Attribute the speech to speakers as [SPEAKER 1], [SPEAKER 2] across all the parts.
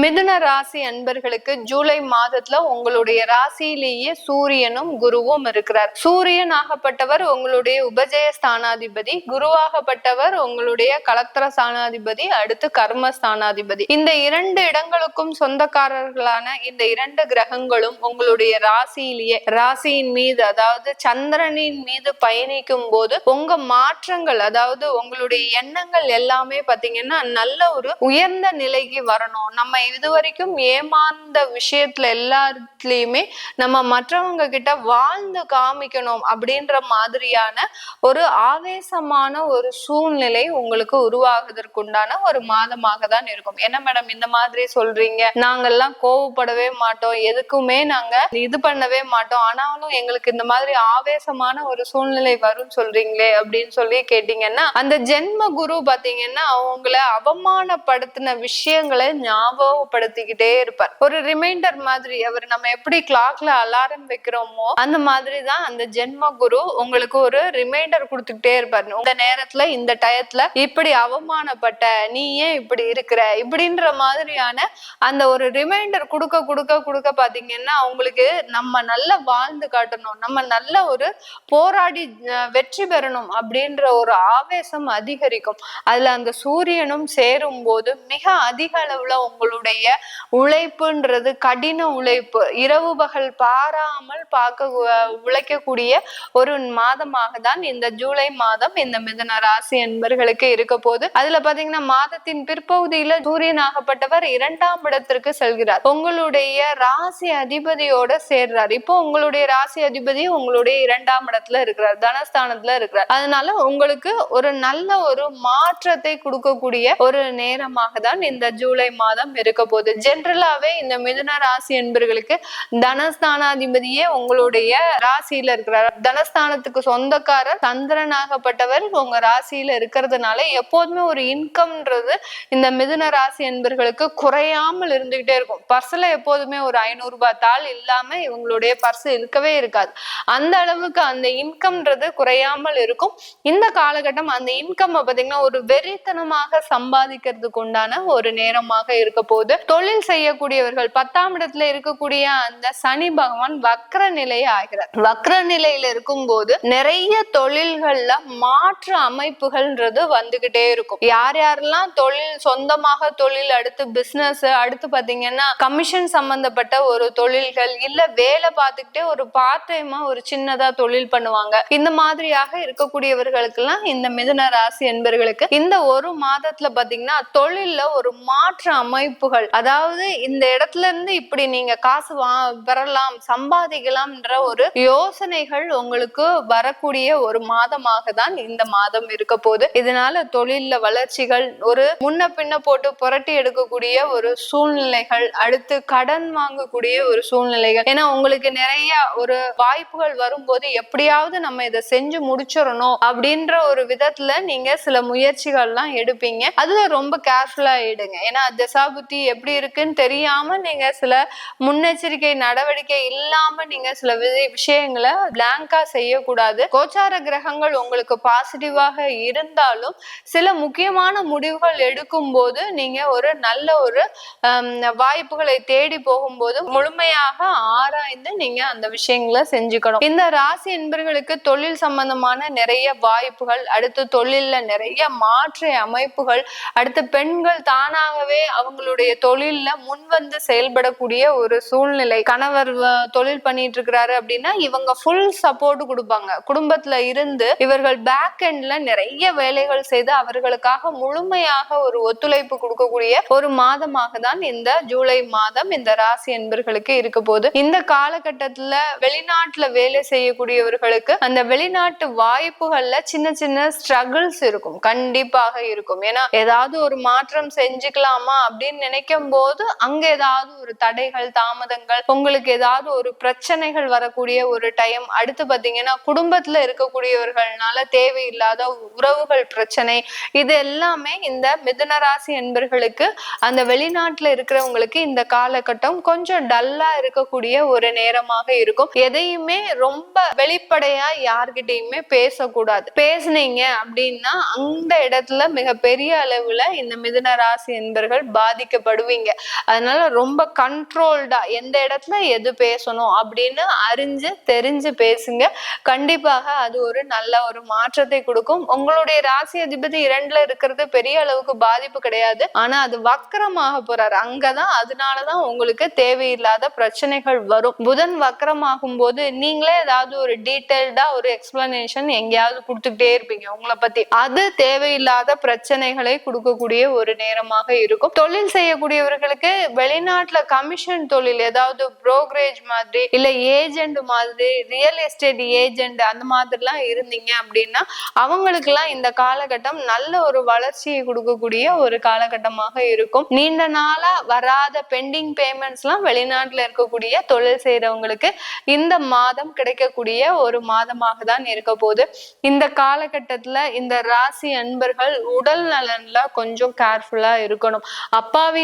[SPEAKER 1] மிதுன ராசி அன்பர்களுக்கு ஜூலை மாதத்துல உங்களுடைய ராசியிலேயே சூரியனும் குருவும் இருக்கிறார். சூரியன் ஆகப்பட்டவர் உங்களுடைய உபஜய ஸ்தானாதிபதி குருவாகப்பட்டவர் உங்களுடைய கலத்திர ஸ்தானாதிபதி அடுத்து கர்ம ஸ்தானாதிபதி. இந்த இரண்டு இடங்களுக்கும் சொந்தக்காரர்களான இந்த இரண்டு கிரகங்களும் உங்களுடைய ராசியிலேயே ராசியின் மீது அதாவது சந்திரனின் மீது பயணிக்கும் போது உங்க மாற்றங்கள் அதாவது உங்களுடைய எண்ணங்கள் எல்லாமே பாத்தீங்கன்னா நல்ல ஒரு உயர்ந்த நிலைக்கு வரணும். நம்ம இது வரைக்கும் ஏமாந்த விஷயத்துல எல்லாத்துலயுமே நம்ம மற்றவங்க கிட்ட வாழ்ந்து காமிக்கணும் அப்படின்ற மாதிரியான ஒரு ஆவேசமான ஒரு சூழ்நிலை உங்களுக்கு உருவாகுவதற்குண்டான ஒரு மாதமாக தான் இருக்கும். என்ன மேடம் இந்த மாதிரி சொல்றீங்க? நாங்கெல்லாம் கோவப்படவே மாட்டோம். எதுக்குமே நாங்க இது பண்ணவே மாட்டோம். ஆனாலும் எங்களுக்கு இந்த மாதிரி ஆவேசமான ஒரு சூழ்நிலை வரும் சொல்றீங்களே அப்படின்னு சொல்லி கேட்டீங்கன்னா அந்த ஜென்ம குரு பாத்தீங்கன்னா அவங்கள அவமானப்படுத்தின விஷயங்களை ஞாபகம் ஞாபகப்படுத்திக்கிட்டே இருப்பார். ஒரு ரிமைண்டர் மாதிரி அவர் நம்ம எப்படி கிளாக்ல அலாரம் வைக்கிறோமோ அந்த மாதிரி தான் அந்த ஜென்ம குரு உங்களுக்கு ஒரு ரிமைண்டர் கொடுத்துக்கிட்டே இருப்பார். இந்த நேரத்துல இந்த டயத்துல இப்படி அவமானப்பட்ட நீ ஏன் இப்படி இருக்கிற இப்படின்ற மாதிரியான அந்த ஒரு ரிமைண்டர் கொடுக்க கொடுக்க கொடுக்க பாத்தீங்கன்னா அவங்களுக்கு நம்ம நல்லா வாழ்ந்து காட்டணும் நம்ம நல்ல ஒரு போராடி வெற்றி பெறணும் அப்படின்ற ஒரு ஆவேசம் அதிகரிக்கும். அதுல அந்த சூரியனும் சேரும் போது மிக அதிக அளவுல உங்களுடைய உழைப்புன்றது கடின உழைப்பு. இரவு பகல் பாராமல் பார்க்க உழைக்கக்கூடிய ஒரு மாதமாக தான் இந்த ஜூலை மாதம் இந்த மிதன ராசி என்பர்களுக்கு இருக்க போது. அதுல பாத்தீங்கன்னா மாதத்தின் பிற்பகுதியில சூரியன் ஆகப்பட்டவர் இரண்டாம் இடத்திற்கு செல்கிறார். உங்களுடைய ராசி அதிபதியோட சேர்றார். இப்போ உங்களுடைய ராசி அதிபதி உங்களுடைய இரண்டாம் இடத்துல இருக்கிறார். தனஸ்தானத்துல இருக்கிறார். அதனால உங்களுக்கு ஒரு நல்ல ஒரு மாற்றத்தை கொடுக்கக்கூடிய ஒரு நேரமாக தான் இந்த ஜூலை மாதம் இருக்க போகுது. ஜென்ரலாவே இந்த மிதுன ராசி என்பர்களுக்கு தனஸ்தானாதிபதியே உங்களுடைய ராசியில இருக்கிறார். தனஸ்தானத்துக்கு சொந்தக்காரர் சந்திரனாகப்பட்டவர் உங்க ராசியில இருக்கிறதுனால எப்போதுமே ஒரு இன்கம்ன்றது இந்த மிதுன ராசி என்பர்களுக்கு குறையாமல் இருந்துகிட்டே இருக்கும். பர்ஸ்ல எப்போதுமே ஒரு ஐநூறு ரூபாய் தாள் இல்லாம இவங்களுடைய பர்ஸ் இருக்கவே இருக்காது. அந்த அளவுக்கு அந்த இன்கம்ன்றது குறையாமல் இருக்கும். இந்த காலகட்டம் அந்த இன்கம் பார்த்தீங்கன்னா ஒரு வெறித்தனமாக சம்பாதிக்கிறதுக்கு உண்டான ஒரு நேரமாக இருக்க போது தொழில் செய்யக்கூடியவர்கள் பத்தாம் இடத்துல இருக்கக்கூடிய அந்த சனி பகவான் வக்ர நிலை ஆகிறார். வக்ர நிலையில இருக்கும் போது நிறைய தொழில்கள்ல மாற்று அமைப்புகள்ன்றது வந்துகிட்டே இருக்கும். யார் யாரெல்லாம் தொழில் சொந்தமாக தொழில் அடுத்து பிசினஸ் அடுத்து பாத்தீங்கன்னா கமிஷன் சம்பந்தப்பட்ட ஒரு தொழில்கள் இல்ல வேலை பார்த்துக்கிட்டே ஒரு பார்ட் டைமா ஒரு சின்னதா தொழில் பண்ணுவாங்க. இந்த மாதிரியாக இருக்கக்கூடியவர்களுக்கு எல்லாம் இந்த மிதுன ராசி என்பர்களுக்கு இந்த ஒரு மாதத்துல பாத்தீங்கன்னா தொழில்ல ஒரு மாற்று அமைப்புகள் அதாவது இந்த இடத்துல இருந்து இப்படி நீங்க காசு வா பெறலாம் சம்பாதிக்கலாம்ன்ற ஒரு யோசனைகள் உங்களுக்கு வரக்கூடிய ஒரு மாதமாக தான் இந்த மாதம் இருக்க போகுது. இதனால தொழில்ல வளர்ச்சிகள் ஒரு முன்ன பின்ன போட்டு புரட்டி எடுக்கக்கூடிய ஒரு சூழ்நிலைகள் அடுத்து கடன் வாங்கக்கூடிய ஒரு சூழ்நிலைகள். ஏன்னா உங்களுக்கு நிறைய ஒரு வாய்ப்புகள் வரும்போது எப்படியாவது நம்ம இதை செஞ்சு முடிச்சிடணும் அப்படின்ற ஒரு விதத்துல நீங்க சில முயற்சிகள்லாம் எடுப்பீங்க. அதுல ரொம்ப கேர்ஃபுல்லா எடுங்க. ஏன்னா தசாபுத்தி எப்படி இருக்குன்னு தெரியாம நீங்க சில முன்னெச்சரிக்கை நடவடிக்கை இல்லாம நீங்க சில விஷயங்களை பிளாங்கா செய்யக்கூடாது. கோச்சார கிரகங்கள் உங்களுக்கு பாசிட்டிவாக இருந்தாலும் சில முக்கியமான முடிவுகள் எடுக்கும் போது நீங்க ஒரு நல்ல ஒரு வாய்ப்புகளை தேடி போகும்போது முழுமையாக ஆராய்ந்து நீங்க அந்த விஷயங்களை செஞ்சுக்கணும். இந்த ராசி என்பர்களுக்கு தொழில் சம்பந்தமான நிறைய வாய்ப்புகள் அடுத்து தொழில்ல நிறைய மாற்று அமைப்புகள் அடுத்து பெண்கள் தானாகவே அவங்களுடைய தொழில்ல முன் வந்து செயல்படக்கூடிய ஒரு சூழ்நிலை. கணவர் தொழில் பண்ணிட்டு இருக்கிறாரு அப்படின்னா இவங்க ஃபுல் சப்போர்ட் கொடுப்பாங்க. குடும்பத்துல இருந்து இவர்கள் பேக் எண்ட்ல நிறைய வேலைகள் செய்து அவர்களுக்காக முழுமையாக ஒரு ஒத்துழைப்பு கொடுக்கக்கூடிய ஒரு மாதமாக தான் இந்த ஜூலை மாதம் இந்த ராசி என்பர்களுக்கு இருக்க போது இந்த காலகட்டத்துல வெளிநாட்டுல வேலை செய்யக்கூடியவர்களுக்கு அந்த வெளிநாட்டு வாய்ப்புகள்ல சின்ன சின்ன ஸ்ட்ரகிள்ஸ் இருக்கும். கண்டிப்பாக இருக்கும். ஏன்னா ஏதாவது ஒரு மாற்றம் செஞ்சுக்கலாமா அப்படின்னு நினைக்கும் போது அங்க ஏதாவது ஒரு தடைகள் தாமதங்கள் உங்களுக்கு ஏதாவது ஒரு பிரச்சனைகள் வரக்கூடிய ஒரு டைம் அடுத்து பாத்தீங்கன்னா குடும்பத்துல இருக்கக்கூடியவர்கள்னால தேவையில்லாத உறவுகள் பிரச்சனை இது எல்லாமே இந்த மிதுன ராசி என்பர்களுக்கு அந்த வெளிநாட்டுல இருக்கிறவங்களுக்கு இந்த காலகட்டம் கொஞ்சம் டல்லா இருக்கக்கூடிய ஒரு நேரமாக இருக்கும். எதையுமே ரொம்ப வெளிப்படையா யார்கிட்டயுமே பேசக்கூடாது. பேசுனீங்க அப்படின்னா அந்த இடத்துல மிகப்பெரிய அளவுல இந்த மிதுன ராசி என்பர்கள் பாதிக்கப்பட்டு படுவீங்க அதனால ரொம்ப கண்ட்ரோல்டா எந்த இடத்துல எது பேசணும் அப்படின்னு அறிஞ்சு தெரிஞ்சு பேசுங்க. கண்டிப்பாக அது ஒரு நல்ல ஒரு மாற்றத்தை கொடுக்கும். உங்களுடைய ராசி அதிபதி இரண்டுல இருக்கிறது பெரிய அளவுக்கு பாதிப்பு கிடையாது. ஆனா அது வக்கரமாக போறாரு. அங்கதான் அதனாலதான் உங்களுக்கு தேவையில்லாத பிரச்சனைகள் வரும். புதன் வக்கரமாகும் போது நீங்களே ஏதாவது ஒரு டீட்டெயில்டா ஒரு எக்ஸ்பிளனேஷன் எங்கேயாவது கொடுத்துக்கிட்டே இருப்பீங்க உங்களை பத்தி. அது தேவையில்லாத பிரச்சனைகளை கொடுக்கக்கூடிய ஒரு நேரமாக இருக்கும். தொழில் செய்ய செய்யக்கூடியவர்களுக்கு வெளிநாட்டுல கமிஷன் தொழில் ஏதாவது புரோக்கரேஜ் மாதிரி இல்ல ஏஜென்ட் மாதிரி ரியல் எஸ்டேட் ஏஜென்ட் அந்த மாதிரிலாம் இருந்தீங்க அப்படின்னா அவங்களுக்கு எல்லாம் இந்த காலகட்டம் நல்ல ஒரு வளர்ச்சியை கொடுக்கக்கூடிய ஒரு காலகட்டமாக இருக்கும். நீண்ட நாளா வராத பெண்டிங் பேமெண்ட்ஸ் எல்லாம் வெளிநாட்டுல இருக்கக்கூடிய தொழில் செய்யறவங்களுக்கு இந்த மாதம் கிடைக்கக்கூடிய ஒரு மாதமாக தான் இருக்க போகுது. இந்த காலகட்டத்துல இந்த ராசி அன்பர்கள் உடல் நலன்ல கொஞ்சம் கேர்ஃபுல்லா இருக்கணும்.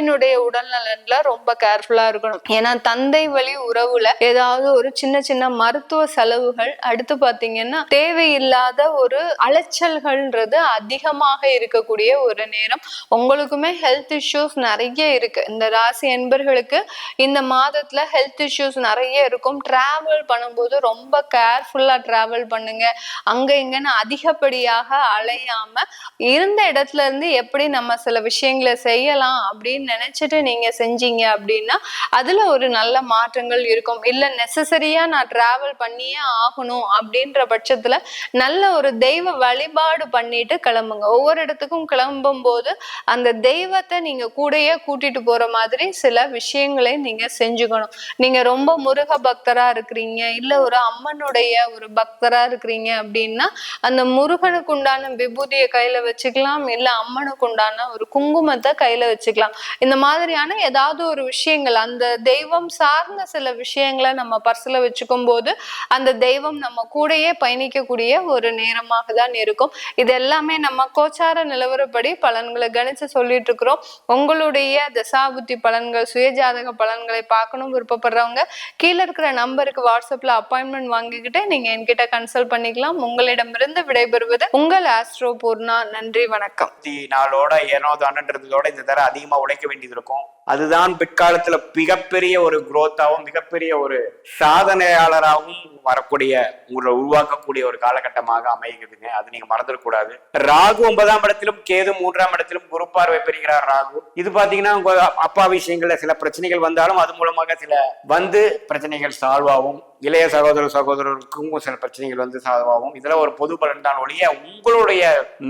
[SPEAKER 1] அப்பாவினுடைய உடல் நலன்ல ரொம்ப கேர்ஃபுல்லா இருக்கணும். ஏன்னா தந்தை வழி உறவுல ஏதாவது ஒரு சின்ன சின்ன மருத்துவ செலவுகள் அடுத்து பாத்தீங்கன்னா தேவையில்லாத ஒரு அலைச்சல்கள்ன்றது அதிகமாக இருக்கக்கூடிய ஒரு நேரம். உங்களுக்குமே ஹெல்த் இஷ்யூஸ் நிறைய இருக்கு. இந்த ராசி என்பர்களுக்கு இந்த மாதத்துல ஹெல்த் இஷ்யூஸ் நிறைய இருக்கும். டிராவல் பண்ணும்போது ரொம்ப கேர்ஃபுல்லா டிராவல் பண்ணுங்க. அங்க இங்கன்னு அதிகப்படியாக அலையாம இருந்த இடத்துல இருந்து எப்படி நம்ம சில விஷயங்களை செய்யலாம் அப்படின்னு நினைச்சிட்டு நீங்க செஞ்சீங்க அப்படின்னா அதுல ஒரு நல்ல மாற்றங்கள் இருக்கும். இல்ல நெசசரியா நான் டிராவல் பண்ணியே ஆகணும் அப்படின்ற பட்சத்துல நல்ல ஒரு தெய்வ வழிபாடு பண்ணிட்டு கிளம்புங்க. ஒவ்வொரு இடத்துக்கும் கிளம்பும் போது அந்த தெய்வத்தை நீங்க கூடயே கூட்டிட்டு போற மாதிரி சில விஷயங்களை நீங்க செஞ்சுக்கணும். நீங்க ரொம்ப முருக பக்தரா இருக்கிறீங்க இல்ல ஒரு அம்மனுடைய ஒரு பக்தரா இருக்கிறீங்க அப்படின்னா அந்த முருகனுக்கு உண்டான விபூதியை கையில வச்சுக்கலாம் இல்ல அம்மனுக்கு உண்டான ஒரு குங்குமத்தை கையில வச்சுக்கலாம். இந்த மாதிரியான ஏதாவது ஒரு விஷயங்கள் அந்த தெய்வம் சார்ந்த சில விஷயங்களை நம்ம பர்சில் வச்சுக்கும் போது அந்த தெய்வம் நம்ம கூடயே பயணிக்கக்கூடிய ஒரு நேரமாக தான் இருக்கும். இது எல்லாமே நம்ம கோச்சார நிலவரப்படி பலன்களை கணிச்சு சொல்லிட்டு இருக்கிறோம் உங்களுடைய தசாபுத்தி பலன்கள் சுயஜாதக பலன்களை பார்க்கணும் விருப்பப்படுறவங்க கீழே இருக்கிற நம்பருக்கு வாட்ஸ்அப்ல அப்பாயின்மெண்ட் வாங்கிக்கிட்டு நீங்க என்கிட்ட கன்சல்ட் பண்ணிக்கலாம். உங்களிடமிருந்து விடைபெறுவது உங்கள் ஆஸ்ட்ரோ பூர்ணா. நன்றி வணக்கம்.
[SPEAKER 2] நாளோட ஏனோ தானன்றதோட இந்த தர அதிகமா உழைக்க வேண்டியது இருக்கும். அதுதான் பிற்காலத்துல மிகப்பெரிய ஒரு குரோத்தாவும் மிகப்பெரிய ஒரு சாதனையாளராகவும் வரக்கூடிய உங்களை உருவாக்கக்கூடிய ஒரு காலகட்டமாக அமைகிறதுங்க. அது நீங்க மறந்துடக்கூடாது ராகு ஒன்பதாம் இடத்திலும் கேது மூன்றாம் இடத்திலும் குரு பார்வை பெறுகிறார் ராகு. இது பாத்தீங்கன்னா உங்க அப்பா விஷயங்கள்ல சில பிரச்சனைகள் வந்தாலும் அது மூலமாக சில வந்து பிரச்சனைகள் சால்வ் ஆகும். இளைய சகோதர சகோதரருக்கும் சில பிரச்சனைகள் வந்து சால்வ் இதெல்லாம் ஒரு பொது பலன் தான் ஒழிய உங்களுடைய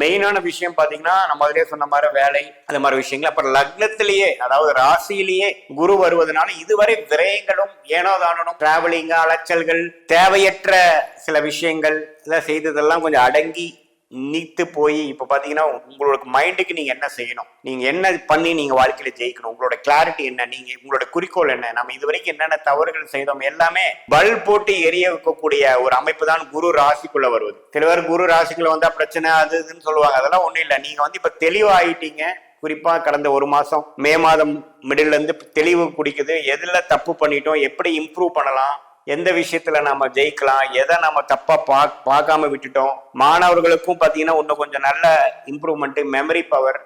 [SPEAKER 2] மெயினான விஷயம் பாத்தீங்கன்னா நம்ம அதிலே சொன்ன மாதிரி வேலை அது மாதிரி விஷயங்கள். அப்புறம் லக்னத்திலேயே அதாவது ராசியிலேயே குரு வருவதனால இதுவரை விரயங்களும் ஏனோதானனும் டிராவலிங் அலைச்சல்கள் தேவையற்ற சில விஷயங்கள் இதெல்லாம் செய்ததெல்லாம் கொஞ்சம் அடங்கி நீத்து போய் இப்ப பாத்தீங்கன்னா உங்களோட மைண்டுக்கு நீங்க என்ன செய்யணும்? நீங்க என்ன பண்ணி நீங்க வாழ்க்கையில ஜெயிக்கணும்? உங்களோட கிளாரிட்டி என்ன? நீங்க உங்களோட குறிக்கோள் என்ன? நம்ம இது வரைக்கும் என்னென்ன தவறுகள் செய்தோம் எல்லாமே பல் போட்டு எரிய வைக்கக்கூடிய ஒரு அமைப்பு தான் குரு ராசிக்குள்ள வருவது. சில பேர் குரு ராசிக்குள்ள வந்தா பிரச்சனை அது இதுன்னு சொல்லுவாங்க. அதெல்லாம் ஒண்ணும் இல்லை. நீங்க வந்து இப்ப தெளிவாயிட்டீங்க. குறிப்பாக கடந்த ஒரு மாதம் மே மாதம் மிடில்லேருந்து தெளிவு குடிக்குது எதில் தப்பு பண்ணிட்டோம்? எப்படி இம்ப்ரூவ் பண்ணலாம்? எந்த விஷயத்துல நாம ஜெயிக்கலாம்? எதை நம்ம தப்பா பா பார்க்காம விட்டுட்டோம்? மாணவர்களுக்கும் பார்த்தீங்கன்னா இன்னும் கொஞ்சம் நல்ல இம்ப்ரூவ்மெண்ட் மெமரி பவர்